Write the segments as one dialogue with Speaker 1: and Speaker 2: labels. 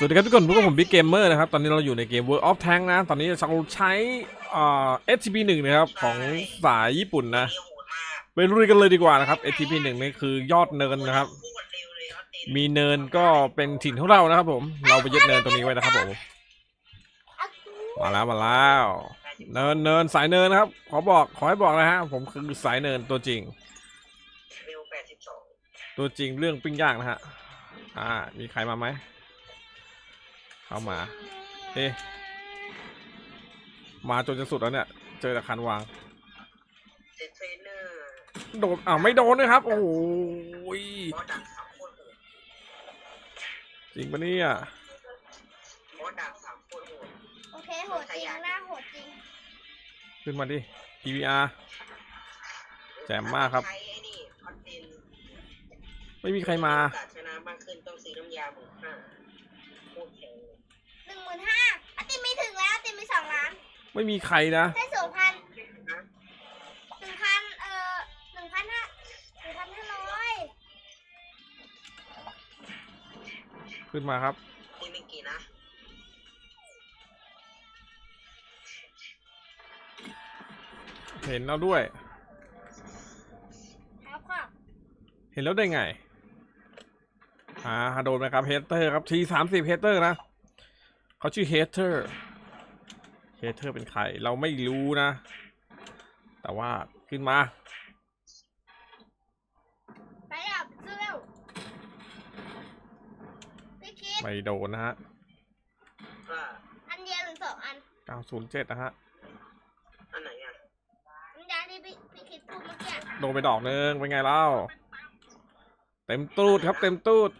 Speaker 1: สวัสดีครับทุกคนพวกผมบิ๊กเกมเมอร์นะครับ ตอนนี้เราอยู่ในเกม World of Tank นะ ตอนนี้เราใช้อ่า STP 1นะครับ ของสายญี่ปุ่นนะ ไปลุยกันเลยดีกว่านะครับ STP 1นี่คือยอดเนินนะครับ มีเนินก็เป็นถิ่นของเรานะครับผม เราไปยึดเนินตรงนี้ไว้นะครับผม มาแล้วมาแล้ว เนินเนินสายเนินนะครับ ขอบอกขอให้บอกนะฮะ ผมคือสายเนินตัวจริง
Speaker 2: เร็วแปดสิบสอง
Speaker 1: ตัวจริงเรื่องปิ้งย่างนะฮะ อ่า มีใครมาไหม เข้ามาเอ๊ะมาจนจะสุดแล้วเนี่ย เจอแต่คันวาง
Speaker 2: เจ็ดเทรนเนอร์
Speaker 1: โดนอ้าวไม่โดนนะครับ โอ้โหย
Speaker 2: บอสดักสามโคตรโหด
Speaker 1: จริงปะเนี่ย
Speaker 2: บอสดักสามโคตรโหด
Speaker 3: โอเคโหดจริงหน้าโหดจริง
Speaker 1: ขึ้นมาดิ PVR แจ่มมากครับ
Speaker 2: ใช้ไอ้นี่คอนเทนต์
Speaker 1: ไม่มีใครมา
Speaker 2: โอกาสชนะมากขึ้นต้องซื้อน้ำยาหมื่นห้าโคตรแพงเลย
Speaker 3: หนึ่งหมื่นห้าอาติมมีถึงแล้วอาติมมีสองล้าน
Speaker 1: ไม่มีใครนะ
Speaker 3: ได้สองพัน
Speaker 2: นะ
Speaker 3: หนึ่งพันเอ่อหนึ่งพันห้าหนึ่งพันห้าร้อย
Speaker 1: ขึ้นมาครับ
Speaker 2: นี่ไม่กี่นะ
Speaker 1: เห็นแล้วด้วย
Speaker 3: ครับครับ
Speaker 1: เห็นแล้วได้ไง อ่าโดนไหมครับเฮเตอร์ครับทีสามสิบเฮเตอร์นะ เขาชื่อเฮเตอร์เฮเตอร์เป็นใคร เราไม่รู้นะ แต่ว่าขึ้นมา
Speaker 3: ไปแล้วซื้อเร็วพี่คิด
Speaker 1: ไม่โดนนะฮะ
Speaker 2: ว่า
Speaker 3: อันเดียวหรือสองอัน
Speaker 1: 907 นะฮะ
Speaker 2: อันไหนอะ
Speaker 3: น้ำยาที่พี่พี่คิดพูดเมื่อกี้
Speaker 1: โดนไปดอกนึงเป็นไงเล่า เต็มตูดครับเต็มตูด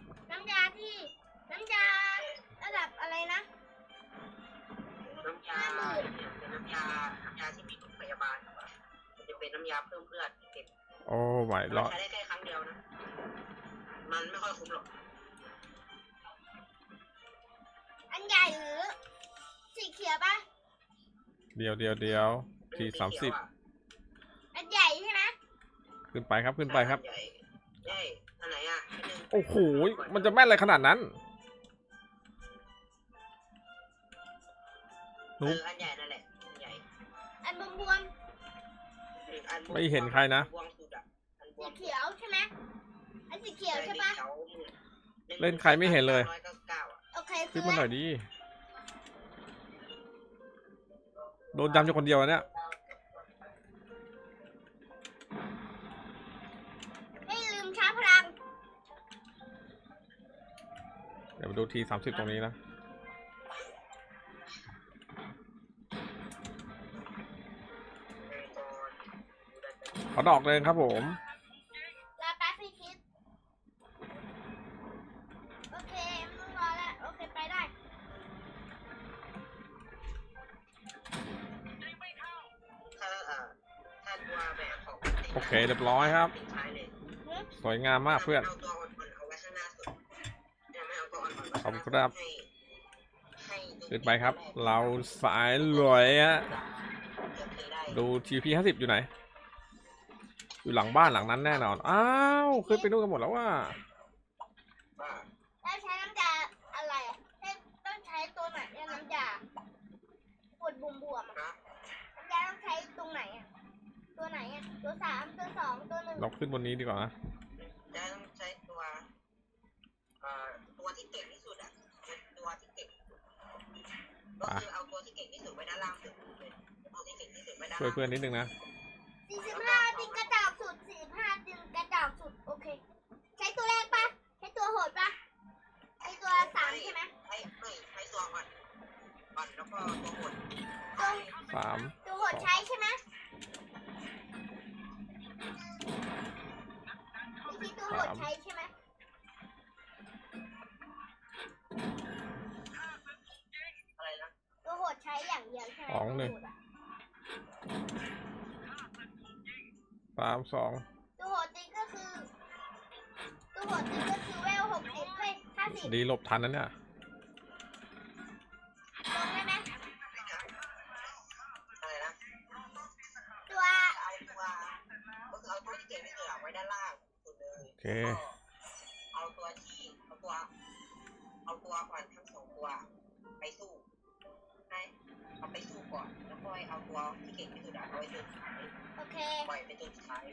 Speaker 2: เป็นน้ำยาเพิ่มเลือดเก็บ
Speaker 1: โอ้ไม่ร
Speaker 2: มัน
Speaker 1: อด
Speaker 2: ใช้ได้แค่ครั้งเดียวนะ มันไม่ค่อยคุ้มหรอก
Speaker 3: อันใหญ่หรือ สีเขียวปะ
Speaker 1: เดียวเดียวเดียวทีสามสิบ
Speaker 3: อันใหญ่ใช่ไหม
Speaker 1: ขึ้นไปครับขึ้นไปครับ
Speaker 2: ใหญ่ใหญ่อันไหนอะนิดนึง
Speaker 1: โอ้โหมันจะแม่นอะไรขนาดนั้น
Speaker 2: เอออันใหญ่นั่นแหละอันใหญ่
Speaker 3: อันบวมบวม
Speaker 2: อือันบว
Speaker 1: ไม่เห็นใครนะ
Speaker 2: บวมสุดอะอันบ
Speaker 3: ๆ
Speaker 2: ว
Speaker 3: สี
Speaker 2: ม
Speaker 3: เขียวใช่ไหมอันสีเขียวใช่ปะ
Speaker 2: ขียวหมื่น
Speaker 1: เล่นใครไม่เห็นเลย
Speaker 2: ร้อยเก้าสิบเก้าอะ
Speaker 3: โอเค
Speaker 1: ขึ้
Speaker 3: ซื้
Speaker 1: น
Speaker 3: อ
Speaker 1: มาหน่
Speaker 3: แล้
Speaker 1: อยวดีโดนจำอยู่คนเดียวอะเนี่ย
Speaker 3: ไม่ลืมชาร์จพลัง
Speaker 1: เดี๋ยวไปดูทีสามสิบตรงนี้นะ ขอดอกเลยครับผม
Speaker 3: รอแป๊บพี่คิด โอเคไม่ต้องรอแล้วโอเคไปได้
Speaker 2: ถ้าเอ่อถ้าตัวแบบของ
Speaker 1: โอเคเรียบร้อยครับ
Speaker 2: ปิดท้ายเลย
Speaker 1: สวยงามมากเพื่อน
Speaker 2: เอาตัวอ่อนๆเอาไว้ข้างหน้าสุดเนี่ยไม่เอาตัวอ่อนๆไว้
Speaker 1: ขอบคุณครับ
Speaker 2: ให้ให้
Speaker 1: ขึ้นไปครับ เราสายรวยฮะ
Speaker 2: เดี๋ยวเคยได้
Speaker 1: ดูทีพีห้าสิบอยู่ไหน อยู่หลังบ้านหลังนั้นแน่นอน อ้าวขึ้นไปนู่นกันหมดแล้วว่า
Speaker 2: ว่า
Speaker 3: แล้วใช้น้ำยาอะไรอะเอ๊ะต้องใช้ตัวไหนอะน้ำยาปวดบวมบวมๆอะ
Speaker 2: นะ
Speaker 3: น้ำยาต้องใช้ตรงไหนอะตัวไหนอะตัวสามตัวสองตัวหนึ่ง
Speaker 1: เราขึ้นบนนี้ดีกว่านะ
Speaker 2: จะต้องใช้ตัวเอ่อตัวที่เก่งที่สุดอะเป็นตัวที่เก่งที่สุดก็คือเอาตัวที่เก่งที่สุดไว้ด้านล่างสุดเลยตัวที่เก่งที่สุดไว้ด้าน
Speaker 1: ช่วย
Speaker 2: ล่าง
Speaker 1: เพื่อนนิดนึงนะ
Speaker 3: สาม
Speaker 2: ตัว
Speaker 3: โหดใช้ใช่ไหมวิธีตัวโหดใช้ใช่ไหม
Speaker 2: อะไรนะ
Speaker 3: ตัวโหดใช้อย่างเดียวใช่ไหม
Speaker 1: สองหนึ่ง
Speaker 3: ตัวโดอะ
Speaker 1: สามสอง
Speaker 3: ตัวโหดจริงก็คือตัวโหดจริงก็คือเวลหกสิบเว้ยห้าสิบ
Speaker 1: ดีหลบทันนั้นเนี่ย
Speaker 2: เลย
Speaker 1: โอเค
Speaker 2: เอาตัวที่เอาตัวเอาตัวอ่อนทั้งสองตัวตัวไปสู้ให้เอาไปสู้ก่อนแล้วค่อยเอาตัวที่เก่งที่สุดอะเอาไว้ตัวสุดท้าย
Speaker 3: โอเค
Speaker 2: ปล่อยไปตัวสุดท้าย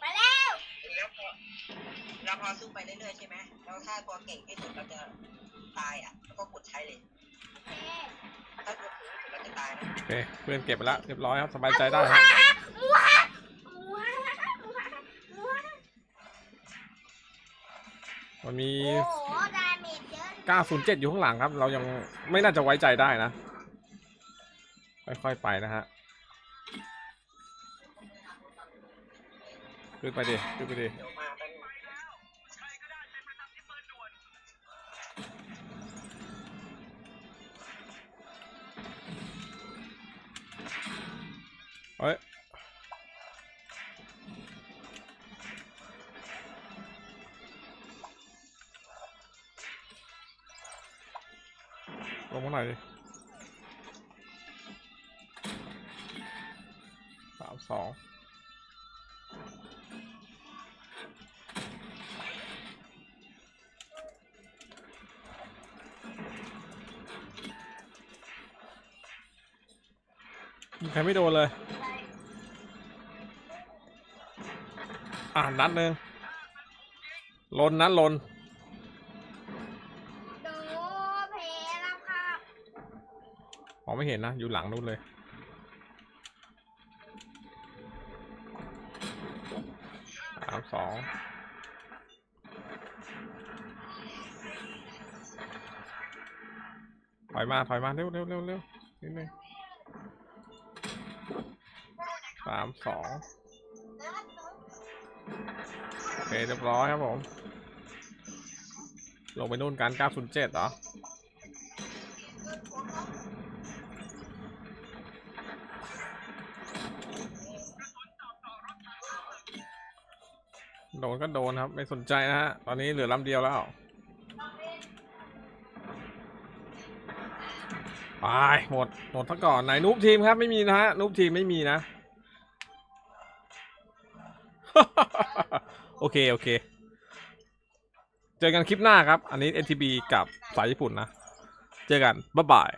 Speaker 3: ไปแล้ว
Speaker 2: แล้วพอแล้วพอสู้ไปเรื่อยๆใช่ไหมแล้วถ้าตัวเก่งที่สุดเราจะตายอะแล้วก็กดใช้เลย
Speaker 3: โอเค
Speaker 2: ถ้าตัวเก่งที่สุดเราจะตายนะ
Speaker 1: โอเคเพื่อนเก็บไปแล้วเรียบร้อยครับสบายใจได้ค
Speaker 3: ว้า
Speaker 1: รับ มันมี
Speaker 3: โอ้โหดาเมจเยอะ
Speaker 1: 907 อยู่ข้างหลังครับ เรายังไม่น่าจะไว้ใจได้นะ ค่อยๆไปนะฮะ ขึ้นไปดิ ขึ้นไปดิ
Speaker 2: เดี๋ยวมา
Speaker 1: ลงมาหน่อยดิสามสองใครไม่โดนเลย อ่านัดหนึ่งลนนัดลน ไม่เห็นนะ อยู่หลังนู้นเลย สามสองถอยมาถอยมาเร็วเร็วเร็วเร็วนิดนึงสามสองโอเคเรียบร้อยครับผม ลงไปนู่นกัน907เหรอ โดนก็โดนครับ ไม่สนใจนะฮะ ตอนนี้เหลือลำเดียวแล้ว ไปหมด หมดทั้งก่อนไหนนูบทีมครับไม่มีนะฮะนูบทีมไม่มีนะ โอเค โอเค เจอกันคลิปหน้าครับ อันนี้ NTB กับสายญี่ปุ่นนะ เจอกัน บ๊ายบาย